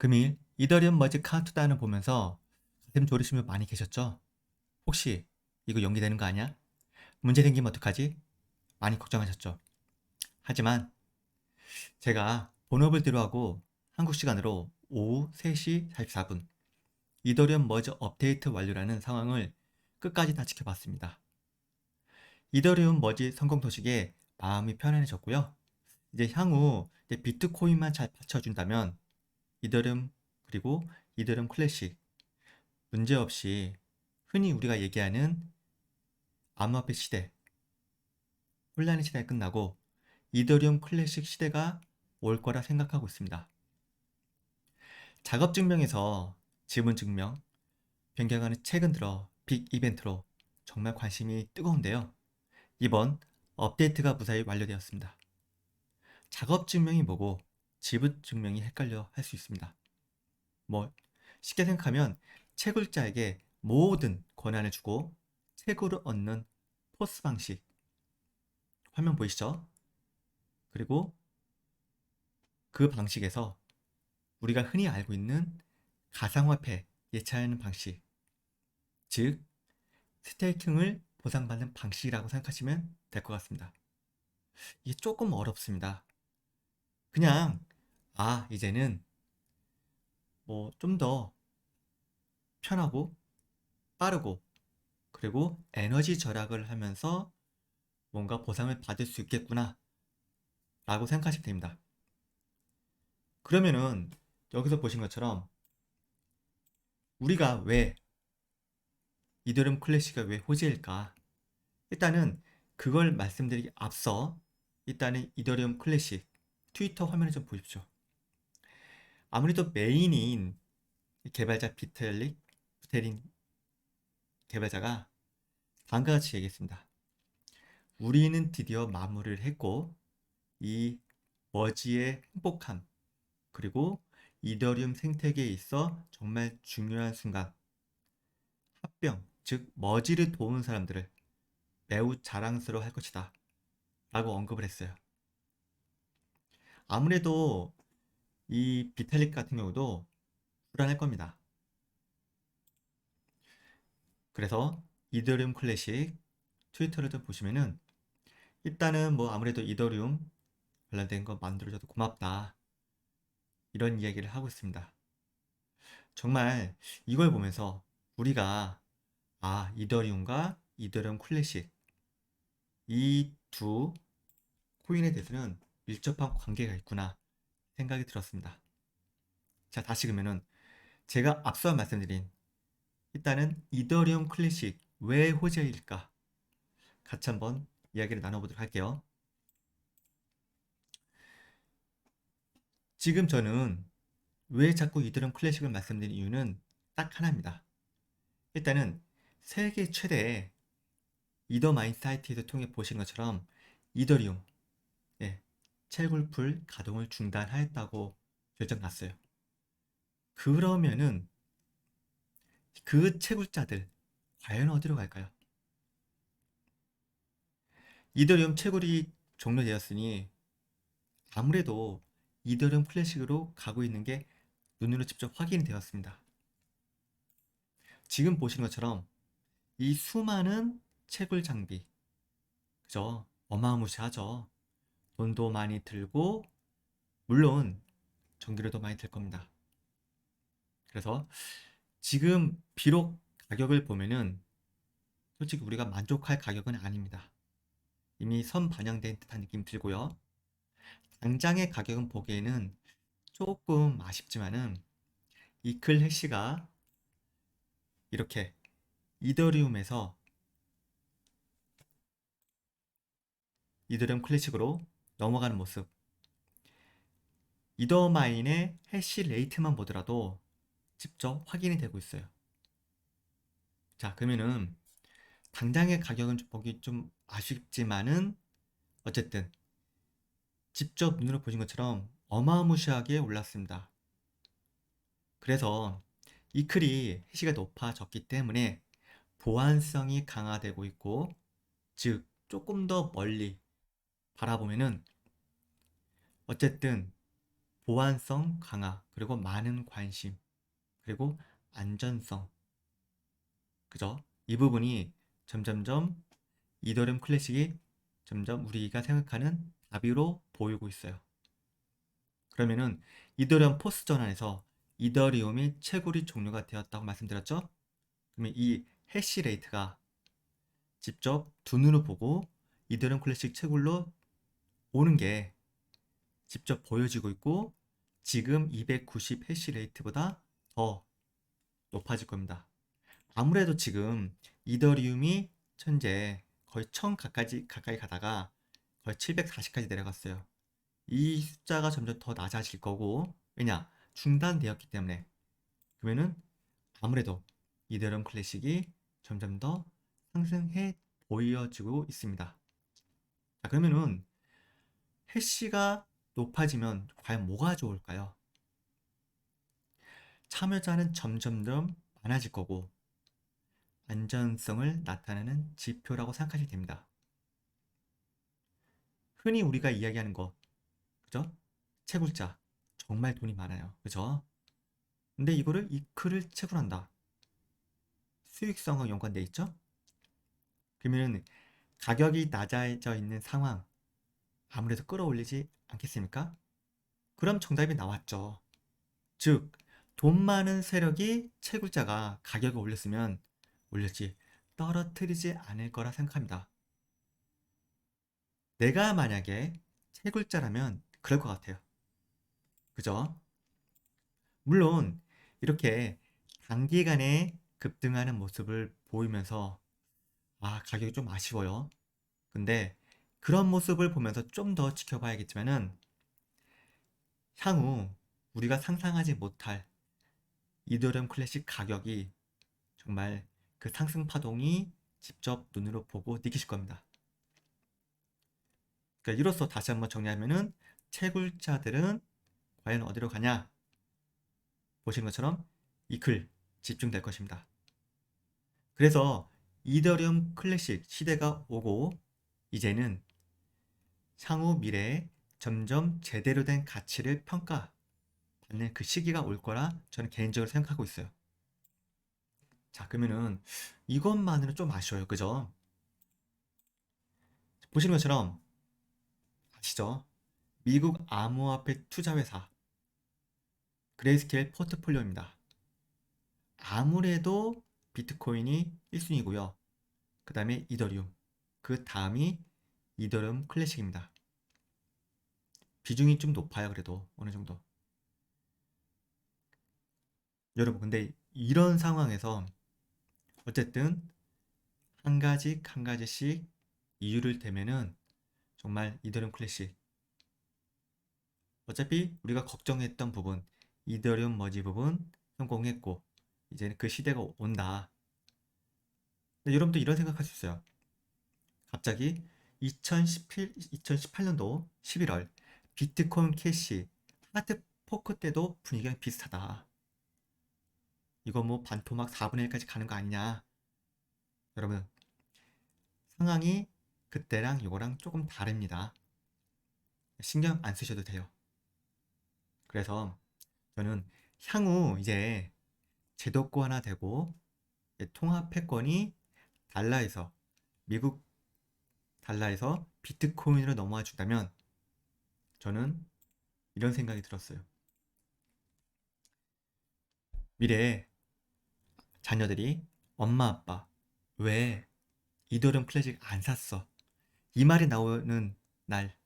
금일 이더리움 머지 카운트다운을 보면서 가슴 졸이신 분 많이 계셨죠? 혹시 이거 연기되는 거 아니야? 문제 생기면 어떡하지? 많이 걱정하셨죠? 하지만 제가 본업을 뒤로 하고 한국 시간으로 오후 3시 44분 이더리움 머지 업데이트 완료라는 상황을 끝까지 다 지켜봤습니다. 이더리움 머지 성공 소식에 마음이 편안해졌고요. 이제 향후 이제 비트코인만 잘 받쳐준다면 이더리움 그리고 이더리움 클래식 문제없이 흔히 우리가 얘기하는 암호화폐 시대 혼란의 시대가 끝나고 이더리움 클래식 시대가 올 거라 생각하고 있습니다. 작업 증명에서 지문 증명 변경하는 최근 들어 빅 이벤트로 정말 관심이 뜨거운데요. 이번 업데이트가 무사히 완료되었습니다. 작업 증명이 뭐고 지분 증명이 헷갈려 할 수 있습니다. 뭐 쉽게 생각하면 채굴자에게 모든 권한을 주고 채굴을 얻는 포스 방식 화면 보이시죠? 그리고 그 방식에서 우리가 흔히 알고 있는 가상화폐 예찰하는 방식 즉 스테이킹을 보상받는 방식이라고 생각하시면 될 것 같습니다. 이게 조금 어렵습니다. 그냥 아 이제는 뭐 좀 더 편하고 빠르고 그리고 에너지 절약을 하면서 뭔가 보상을 받을 수 있겠구나 라고 생각하시면 됩니다. 그러면은 여기서 보신 것처럼 우리가 왜 이더리움 클래식이 왜 호재일까? 일단은 그걸 말씀드리기 앞서 일단은 이더리움 클래식 트위터 화면을 좀 보십시오. 아무래도 메인인 개발자 비텔릭, 부테린 개발자가 다음과 같이 얘기했습니다. 우리는 드디어 마무리를 했고 이 머지의 행복함 그리고 이더리움 생태계에 있어 정말 중요한 순간 합병 즉 머지를 도우는 사람들을 매우 자랑스러워 할 것이다 라고 언급을 했어요. 아무래도 이 비탈릭 같은 경우도 불안할 겁니다. 그래서 이더리움 클래식 트위터를 좀 보시면은 일단은 뭐 아무래도 이더리움 관련된 거 만들어줘도 고맙다 이런 이야기를 하고 있습니다. 정말 이걸 보면서 우리가 아 이더리움과 이더리움 클래식 이 두 코인에 대해서는 밀접한 관계가 있구나 생각이 들었습니다. 자 다시 그러면은 제가 앞서 말씀드린 일단은 이더리움 클래식 왜 호재일까 같이 한번 이야기를 나눠보도록 할게요. 지금 저는 왜 자꾸 이더리움 클래식을 말씀드린 이유는 딱 하나입니다. 일단은 세계 최대의 이더마인 사이트에서 통해 보신 것처럼 이더리움 예, 채굴풀 가동을 중단하였다고 결정났어요. 그러면은 그 채굴자들 과연 어디로 갈까요? 이더리움 채굴이 종료되었으니 아무래도 이더리움 클래식으로 가고 있는 게 눈으로 직접 확인이 되었습니다. 지금 보시는 것처럼 이 수많은 채굴 장비 그죠? 어마무시하죠. 돈도 많이 들고 물론 전기료도 많이 들 겁니다. 그래서 지금 비록 가격을 보면은 솔직히 우리가 만족할 가격은 아닙니다. 이미 선 반영된 듯한 느낌 들고요. 당장의 가격은 보기에는 조금 아쉽지만은 이클 해시가 이렇게 이더리움에서 이더리움 클래식으로 넘어가는 모습 이더마인의 해시 레이트만 보더라도 직접 확인이 되고 있어요. 자, 그러면은 당장의 가격은 좀 보기 좀 아쉽지만은 어쨌든 직접 눈으로 보신 것처럼 어마무시하게 올랐습니다. 그래서 이 클이 해시가 높아졌기 때문에 보안성이 강화되고 있고 즉 조금 더 멀리 바라보면은 어쨌든 보안성 강화, 그리고 많은 관심, 그리고 안전성. 그죠? 이 부분이 점점점 이더리움 클래식이 점점 우리가 생각하는 답으로 보이고 있어요. 그러면은 이더리움 포스 전환에서 이더리움이 채굴이 종료가 되었다고 말씀드렸죠? 그러면 이 해시 레이트가 직접 두 눈으로 보고 이더리움 클래식 채굴로 오는 게 직접 보여지고 있고 지금 290 해시 레이트보다 더 높아질 겁니다. 아무래도 지금 이더리움이 현재 거의 1000 가까이, 가까이 가다가 거의 740까지 내려갔어요. 이 숫자가 점점 더 낮아질 거고 왜냐 중단되었기 때문에 그러면은 아무래도 이더리움 클래식이 점점 더 상승해 보여지고 있습니다. 자, 그러면은 해시가 높아지면 과연 뭐가 좋을까요? 참여자는 점점 더 많아질 거고 안전성을 나타내는 지표라고 생각하시면 됩니다. 흔히 우리가 이야기하는 거, 그죠? 채굴자 정말 돈이 많아요, 그죠? 근데 이거를 이크를 채굴한다. 수익성과 연관돼 있죠? 그러면은 가격이 낮아져 있는 상황 아무래도 끌어올리지 않겠습니까? 그럼 정답이 나왔죠. 즉, 돈 많은 세력이 채굴자가 가격을 올렸으면 올렸지 떨어뜨리지 않을 거라 생각합니다. 내가 만약에 채굴자라면 그럴 것 같아요. 그죠? 물론 이렇게 단기간에 급등하는 모습을 보이면서 아, 가격이 좀 아쉬워요. 근데 그런 모습을 보면서 좀 더 지켜봐야겠지만은 향후 우리가 상상하지 못할 이더리움 클래식 가격이 정말 그 상승 파동이 직접 눈으로 보고 느끼실 겁니다. 그러니까 이로써 다시 한번 정리하면은 채굴자들은 과연 어디로 가냐? 보시는 것처럼 이 글 집중될 것입니다. 그래서 이더리움 클래식 시대가 오고 이제는 향후 미래에 점점 제대로 된 가치를 평가받는 그 시기가 올 거라 저는 개인적으로 생각하고 있어요. 자, 그러면은 이것만으로 좀 아쉬워요. 그죠? 보시는 것처럼 아시죠? 미국 암호화폐 투자회사 그레이스케일 포트폴리오입니다. 아무래도 비트코인이 1순위고요. 그 다음에 이더리움, 그 다음이 이더리움 클래식입니다. 비중이 좀 높아요. 그래도 어느 정도. 여러분, 근데 이런 상황에서 어쨌든 한 가지 한 가지씩 이유를 대면은 정말 이더리움 클래식 어차피 우리가 걱정했던 부분 이더리움 머지 부분 성공했고 이제는 그 시대가 온다. 근데 여러분도 이런 생각할 수 있어요. 갑자기 2017, 2018년도 11월 비트코인 캐시 하트 포크 때도 분위기가 비슷하다. 이거 뭐 반토막 4분의 1까지 가는 거 아니냐. 여러분, 상황이 그때랑 이거랑 조금 다릅니다. 신경 안 쓰셔도 돼요. 그래서 저는 향후 이제 제도권화 되고 통합 패권이 달러에서 미국 달러에서 비트코인으로 넘어와 준다면 저는 이런 생각이 들었어요. 미래에 자녀들이 엄마 아빠 왜 이더리움 클래식 안 샀어? 이 말이 나오는 날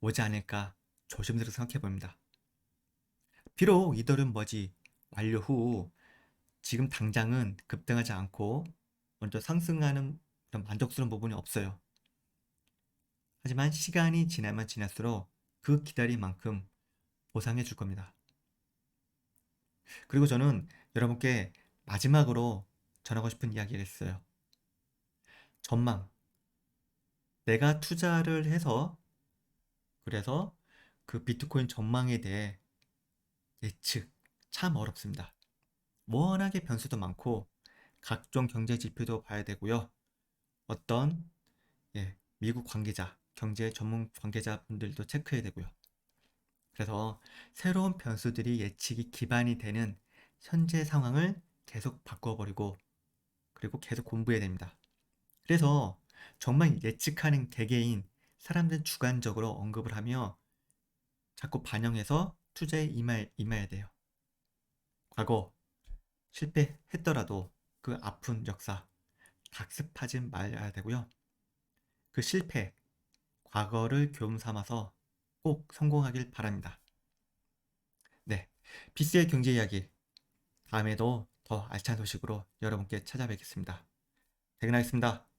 오지 않을까 조심스럽게 생각해 봅니다. 비록 이더리움 머지 완료 후 지금 당장은 급등하지 않고 먼저 상승하는 그런 만족스러운 부분이 없어요. 하지만 시간이 지나면 지날수록 그 기다린 만큼 보상해 줄 겁니다. 그리고 저는 여러분께 마지막으로 전하고 싶은 이야기가 있어요. 전망. 내가 투자를 해서 그래서 그 비트코인 전망에 대해 예측 참 어렵습니다. 워낙에 변수도 많고 각종 경제 지표도 봐야 되고요. 어떤 예, 미국 관계자, 경제 전문 관계자분들도 체크해야 되고요. 그래서 새로운 변수들이 예측이 기반이 되는 현재 상황을 계속 바꿔버리고 그리고 계속 공부해야 됩니다. 그래서 정말 예측하는 개개인 사람들 주관적으로 언급을 하며 자꾸 반영해서 투자에 임할, 임해야 돼요. 과거 실패했더라도 그 아픈 역사 학습하지 말아야 되고요. 그 실패, 과거를 교훈 삼아서 꼭 성공하길 바랍니다. 네, 비스의 경제 이야기 다음에도 더 알찬 소식으로 여러분께 찾아뵙겠습니다. 퇴근하겠습니다.